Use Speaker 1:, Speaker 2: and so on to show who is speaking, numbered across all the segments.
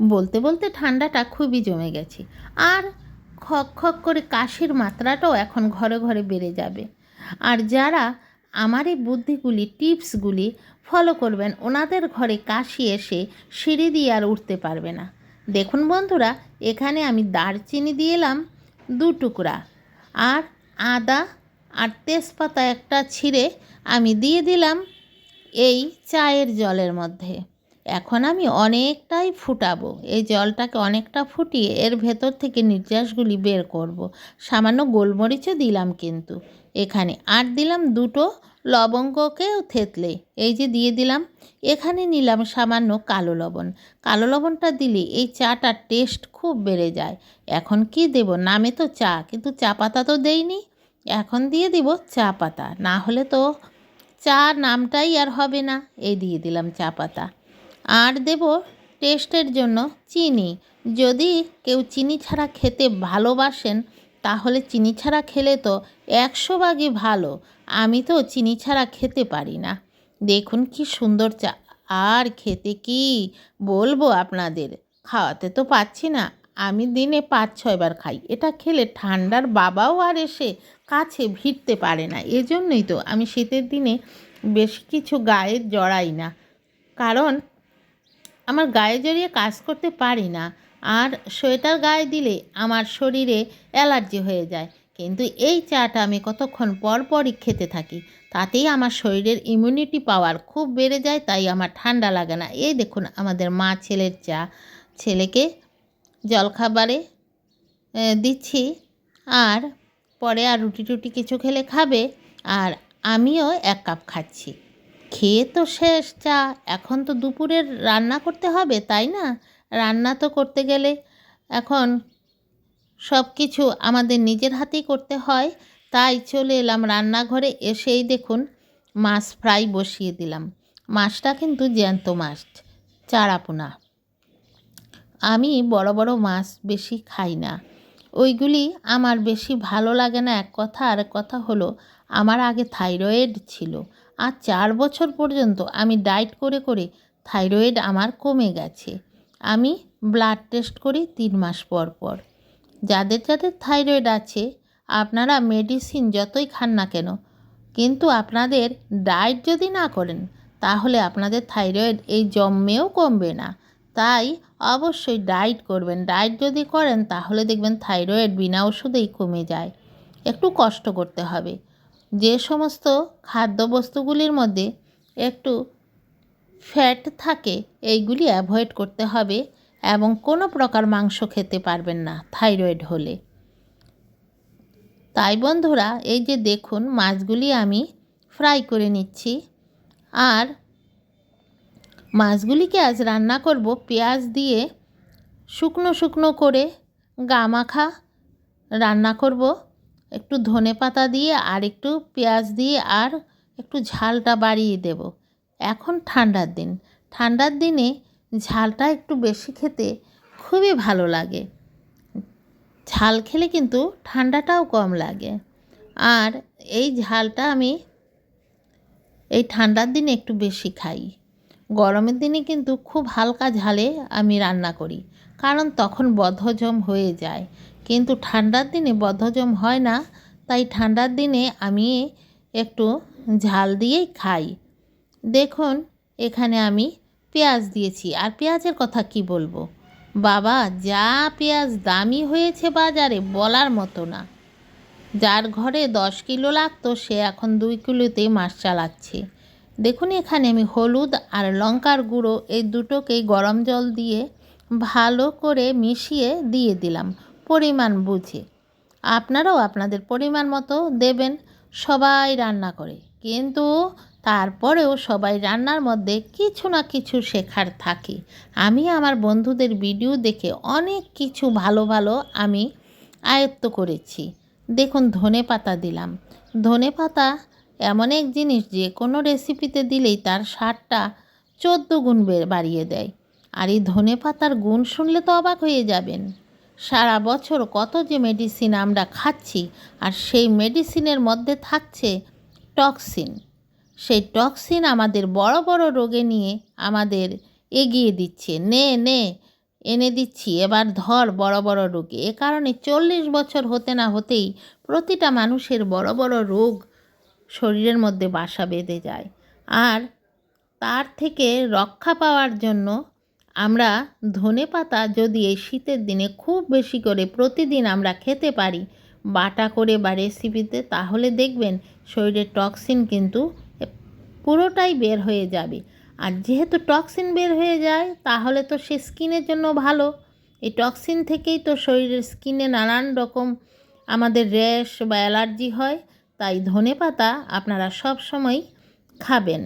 Speaker 1: বলতে বলতে ঠান্ডাটা খুবই জমে গেছে। আর খক খক করে কাশির মাত্রাটাও এখন ঘরে ঘরে বেড়ে যাবে। আর যারা আমার এই বুদ্ধিগুলি, টিপসগুলি ফলো করবেন, ওনাদের ঘরে কাশি এসে সিঁড়ি দিয়ে আর উঠতে পারবে না। দেখুন বন্ধুরা, এখানে আমি দারচিনি দিয়ে এলাম, দু টুকরা। আর আদা আর তেজপাতা একটা ছিঁড়ে আমি দিয়ে দিলাম এই চায়ের জলের মধ্যে। এখন আমি অনেকটাই ফুটাবো। এই জলটাকে অনেকটা ফুটিয়ে এর ভেতর থেকে নির্যাসগুলি বের করব। সামান্য গোলমরিচও দিলাম কিন্তু। এখানে আর দিলাম দুটো লবঙ্গকেও থেতলে। এই যে দিয়ে দিলাম, এখানে নিলাম সামান্য কালো লবণ। কালো লবণটা দিলে এই চাটার টেস্ট খুব বেড়ে যায়। এখন কি দেব? নামে তো চা, কিন্তু চা পাতা তো দেইনি। এখন দিয়ে দিব চা পাতা। না হলে তো চা নামটাই আর হবে না। এই দিয়ে দিলাম চা পাতা। আর দেব টেস্টের জন্য চিনি। যদি কেউ চিনি ছাড়া খেতে ভালোবাসেন, তাহলে চিনি ছাড়া খেলে তো একশো ভাগই ভালো। আমি তো চিনি ছাড়া খেতে পারি না। দেখুন কি সুন্দর চা। আর খেতে কি বলব আপনাদের? খাওয়াতে তো পাচ্ছি না। আমি দিনে পাঁচ ছয়বার খাই। এটা খেলে ঠান্ডার বাবাও আর এসে কাছে ভিড়তে পারে না। এজন্যই তো আমি শীতের দিনে বেশি কিছু গায়ে জড়াই না। কারণ আমার গায়ে জড়িয়ে কাজ করতে পারি না। আর সোয়েটার গায়ে দিলে আমার শরীরে অ্যালার্জি হয়ে যায়। কিন্তু এই চাটা আমি কতক্ষণ পর পরই খেতে থাকি, তাতেই আমার শরীরের ইমিউনিটি পাওয়ার খুব বেড়ে যায়, তাই আমার ঠান্ডা লাগে না। এই দেখুন আমাদের মা ছেলের চা। ছেলেকে জলখাবারে দিচ্ছি। আর পরে আর রুটি টুটি কিছু খেলে খাবে। আর আমিও এক কাপ খাচ্ছি। খেয়ে তো শেষ চা। এখন তো দুপুরের রান্না করতে হবে, তাই না? রান্না তো করতে গেলে এখন সব কিছু আমাদের নিজের হাতেই করতে হয়। তাই চলে এলাম রান্নাঘরে, এসেই দেখুন মাছ ফ্রাই বসিয়ে দিলাম। মাছটা কিন্তু জ্যান্ত মাছ চারাপোনা আমি বড় বড় মাছ বেশি খাই না। ওইগুলি আমার বেশি ভালো লাগে না। এক কথা আর কথা হলো, আমার আগে থাইরয়েড ছিল। আর চার বছর পর্যন্ত আমি ডায়েট করে করে থাইরয়েড আমার কমে গেছে। আমি ব্লাড টেস্ট করি তিন মাস পর পর। যাদের যাদের থাইরয়েড আছে, আপনারা মেডিসিন যতই খান না কেন, কিন্তু আপনাদের ডায়েট যদি না করেন, তাহলে আপনাদের থাইরয়েড এই জন্মেও কমবে না। তাই অবশ্যই ডায়েট করবেন। ডায়েট যদি করেন, তাহলে দেখবেন থাইরয়েড বিনা ওষুধেই কমে যায়। একটু কষ্ট করতে হবে। যে সমস্ত খাদ্যবস্তুগুলির মধ্যে একটু ফ্যাট থাকে, এইগুলি অ্যাভয়েড করতে হবে এবং কোনো প্রকার মাংস খেতে পারবেন না থাইরয়েড হলে। তাই বন্ধুরা, এই যে দেখুন, মাছগুলি আমি ফ্রাই করে নিচ্ছি। আর মাছগুলিকে আজ রান্না করব পেঁয়াজ দিয়ে শুকনো শুকনো করে গামাখা রান্না করব। একটু ধনে পাতা দিয়ে আর একটু পেঁয়াজ দিয়ে আর একটু ঝালটা বাড়িয়ে দেব। এখন ঠান্ডার দিন। ঠান্ডার দিনে ঝালটা একটু বেশি খেতে খুবই ভালো লাগে। ঝাল খেলে কিন্তু ঠান্ডাটাও কম লাগে। আর এই ঝালটা আমি এই ঠান্ডার দিনে একটু বেশি খাই। গরমের দিনে কিন্তু খুব হালকা ঝালে আমি রান্না করি। কারণ তখন বদ্ধজম হয়ে যায়। কিন্তু ঠান্ডার দিনে বদ্ধজম হয় না, তাই ঠান্ডার দিনে আমি একটু ঝাল দিয়েই খাই। দেখুন, এখানে আমি পেঁয়াজ দিয়েছি। আর পেঁয়াজের কথা কি বলব? বাবা, যা পেঁয়াজ দামি হয়েছে বাজারে বলার মতো না। যার ঘরে দশ কিলো লাগতো, সে এখন দুই কিলোতেই মাস চালাচ্ছে। দেখুন, এখানে আমি হলুদ আর লঙ্কার গুঁড়ো এই দুটোকেই গরম জল দিয়ে ভালো করে মিশিয়ে দিয়ে দিলাম। পরিমাণ বুঝে। আপনারাও আপনাদের পরিমাণ মতো দেবেন, সবাই রান্না করে। কিন্তু তারপরেও সবাই রান্নার মধ্যে কিছু না কিছু শেখার থাকে। আমি আমার বন্ধুদের ভিডিও দেখে অনেক কিছু ভালো ভালো আমি আয়ত্ত করেছি। দেখুন, ধনে পাতা দিলাম। ধনে পাতা এমন এক জিনিস যে কোনো রেসিপিতে দিলেই তার স্বাদটা চোদ্দ গুণ বাড়িয়ে দেয়। আর এই ধনে পাতার গুণ শুনলে তো অবাক হয়ে যাবেন। সারা বছর কত যে মেডিসিন আমরা খাচ্ছি আর সেই মেডিসিনের মধ্যে থাকছে টক্সিন সেই টক্সিন আমাদের বড় বড় রোগে নিয়ে আমাদের এগিয়ে দিচ্ছে। নে নে, এনে দিচ্ছি, এবার ধর বড় বড় রোগে। এ কারণে চল্লিশ বছর হতে না হতেই প্রতিটা মানুষের বড় বড় রোগ শরীরের মধ্যে বাসা বেঁধে যায়। আর তার থেকে রক্ষা পাওয়ার জন্য আমরা ধনে পাতা যদি এই শীতের দিনে খুব বেশি করে প্রতিদিন আমরা খেতে পারি, বাটা করে বা রেসিপিতে তাহলে দেখবেন শরীরের টক্সিন কিন্তু পুরোটাই বের হয়ে যাবে। আর যেহেতু টক্সিন বের হয়ে যায়, তাহলে তো সে স্কিনের জন্য ভালো। এই টক্সিন থেকেই তো শরীরের স্কিনে নানান রকম আমাদের র্যাশ বা অ্যালার্জি হয়, তাই ধনে পাতা আপনারা সব সময় খাবেন।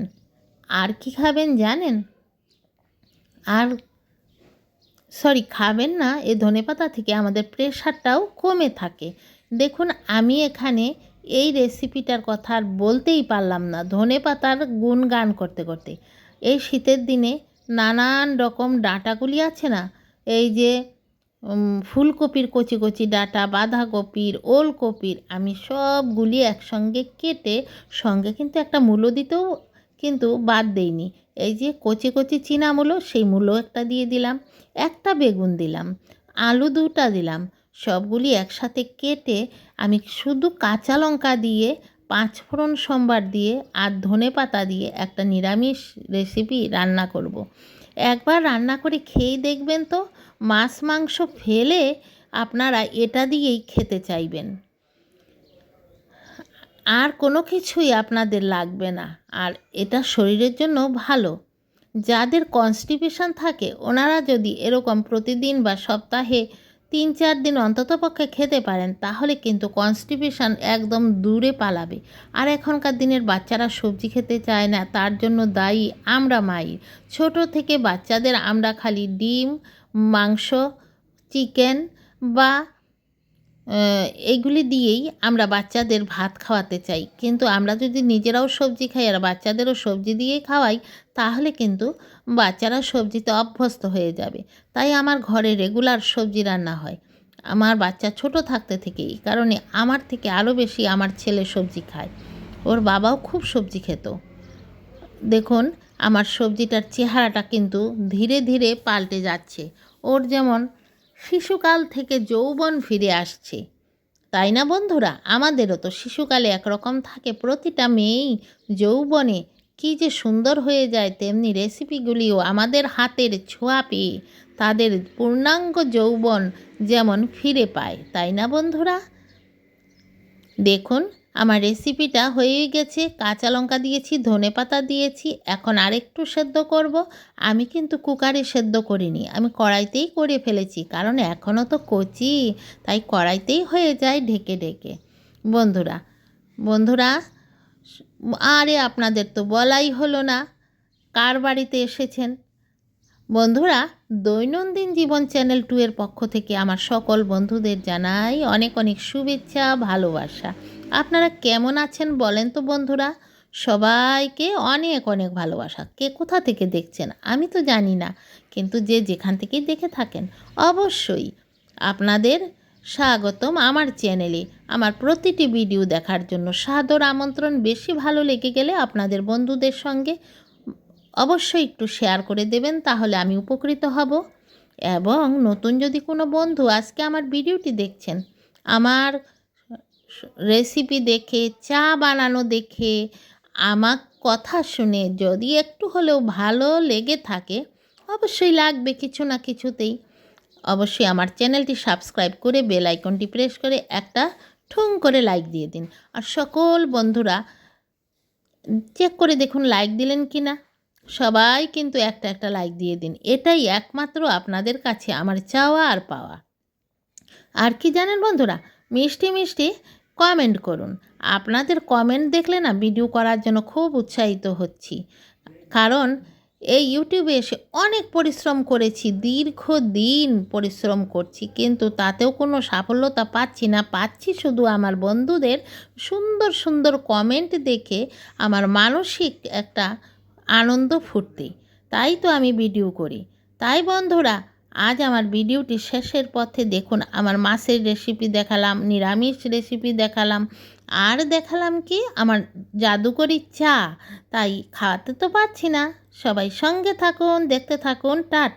Speaker 1: আর কি খাবেন জানেন? আর সরি, খাবেন না এই ধনেপাতা থেকে আমাদের প্রেশারটাও কমে থাকে। দেখুন, আমি এখানে এই রেসিপিটার কথা আর বলতেই পারলাম না, ধনে পাতার গুণগান করতে করতে। এই শীতের দিনে নানান রকম ডাঁটাগুলি আছে না, এই যে ফুলকপির কচি কচি ডাঁটা, বাঁধাকপির, ওলকপির, আমি সবগুলি একসঙ্গে কেটে সঙ্গে কিন্তু একটা মূলো দিতেও কিন্তু বাদ দেইনি। এই যে কচি কচি চীনা মূলো সেই মূলো একটা দিয়ে দিলাম, একটা বেগুন দিলাম, আলু দুটা দিলাম, সবগুলি একসাথে কেটে আমি শুধু কাঁচা লঙ্কা দিয়ে, পাঁচ ফোড়ন সম্বার দিয়ে আর ধনে পাতা দিয়ে একটা নিরামিষ রেসিপি রান্না করব। একবার রান্না করে খেয়েই দেখবেন তো, মাছ মাংস ফেলে আপনারা এটা দিয়েই খেতে চাইবেন আর কোনো কিছুই আপনাদের লাগবে না। আর এটা শরীরের জন্য ভালো। যাদের কনস্টিপেশন থাকে, ওনারা যদি এরকম প্রতিদিন বা সপ্তাহে তিন চার দিন অন্ততপক্ষে খেতে পারেন, তাহলে কিন্তু কনস্টিপেশন একদম দূরে পালাবে। আর এখনকার দিনের বাচ্চারা সবজি খেতে চায় না, তার জন্য দায়ী আমরা মাই। ছোট থেকে বাচ্চাদের আমরা খালি ডিম, মাংস, চিকেন বা এইগুলি দিয়েই আমরা বাচ্চাদের ভাত খাওয়াতে চাই। কিন্তু আমরা যদি নিজেরাও সবজি খাই আর বাচ্চাদেরও সবজি দিয়েই খাওয়াই, তাহলে কিন্তু বাচ্চারা সবজিতে অভ্যস্ত হয়ে যাবে। তাই আমার ঘরে রেগুলার সবজি রান্না হয়। আমার বাচ্চা ছোট থাকতে থেকেই, কারণে আমার থেকে আরও বেশি আমার ছেলে সবজি খায়। ওর বাবাও খুব সবজি খেত। দেখুন, আমার সবজিটার চেহারাটা কিন্তু ধীরে ধীরে পাল্টে যাচ্ছে। ওর যেমন শিশুকাল থেকে যৌবন ফিরে আসছে। তাই না বন্ধুরা? আমাদেরও তো শিশুকালে একরকম থাকে প্রতিটা মেয়েই যৌবনে কী যে সুন্দর হয়ে যায় তেমনি রেসিপিগুলিও আমাদের হাতের ছোঁয়া পেয়ে তাদের পূর্ণাঙ্গ যৌবন যেমন ফিরে পায়, তাই না বন্ধুরা? দেখুন আমার রেসিপিটা হয়ে গেছে। কাঁচা লঙ্কা দিয়েছি, ধনে পাতা দিয়েছি, এখন আরেকটু সেদ্ধ করব। আমি কিন্তু কুকারে সেদ্ধ করিনি, আমি কড়াইতেই করে ফেলেছি, কারণ এখনও তো কচি, তাই কড়াইতেই হয়ে যায় ঢেকে ঢেকে। বন্ধুরা বন্ধুরা, আরে আপনাদের তো বলাই হলো না, কার বাড়িতে এসেছেন? বন্ধুরা, দৈনন্দিন জীবন চ্যানেল টু এর পক্ষ থেকে আমার সকল বন্ধুদের জানাই অনেক অনেক শুভেচ্ছা, ভালোবাসা। আপনারা কেমন আছেন বলেন তো বন্ধুরা? সবাইকে অনেক অনেক ভালোবাসা। কে কোথা থেকে দেখছেন? আমি তো জানি না। কিন্তু যে যেখান থেকেই দেখে থাকেন, অবশ্যই আপনাদের স্বাগতম আমার চ্যানেলে। আমার প্রতিটি ভিডিও দেখার জন্য সাদর আমন্ত্রণ। বেশি ভালো লেগে গেলে আপনাদের বন্ধুদের সঙ্গে অবশ্যই একটু শেয়ার করে দেবেন, তাহলে আমি উপকৃত হব। এবং নতুন যদি কোনো বন্ধু আজকে আমার ভিডিওটি দেখছেন, আমার রেসিপি দেখে, চা বানানো দেখে আমার কথা শুনে যদি একটু হলেও ভালো লেগে থাকে, অবশ্যই লাগবে কিছু না কিছুতেই। অবশ্যই আমার চ্যানেলটি সাবস্ক্রাইব করে বেল আইকনটি প্রেস করে একটা ঠুং করে লাইক দিয়ে দিন। আর সকল বন্ধুরা, চেক করে দেখুন লাইক দিলেন কি না। সবাই কিন্তু একটা একটা লাইক দিয়ে দিন। এটাই একমাত্র আপনাদের কাছে আমার চাওয়া আর পাওয়া। আর কি জানেন বন্ধুরা, মিষ্টি মিষ্টি কমেন্ট করুন। আপনাদের কমেন্ট দেখলে না ভিডিও করার জন্য খুব উৎসাহিত হচ্ছি। কারণ এই ইউটিউবে এসে অনেক পরিশ্রম করেছি দীর্ঘ দিন পরিশ্রম করছি। কিন্তু তাতেও কোনো সাফল্যতা পাচ্ছি না। পাচ্ছি শুধু আমার বন্ধুদের সুন্দর সুন্দর কমেন্ট দেখে আমার মানসিক একটা আনন্দ ফুর্তি। তাই তো আমি ভিডিও করি। তাই বন্ধুরা আজ আমার ভিডিওটি শেষের পথে দেখুন। আমার মাছের রেসিপি দেখালাম, নিরামিষ রেসিপি দেখালাম। আর দেখালাম কি? আমার জাদুকরি চা। তাই খাওয়াতে তো পারছি না। সবাই সঙ্গে থাকুন, দেখতে থাকুন। টাট।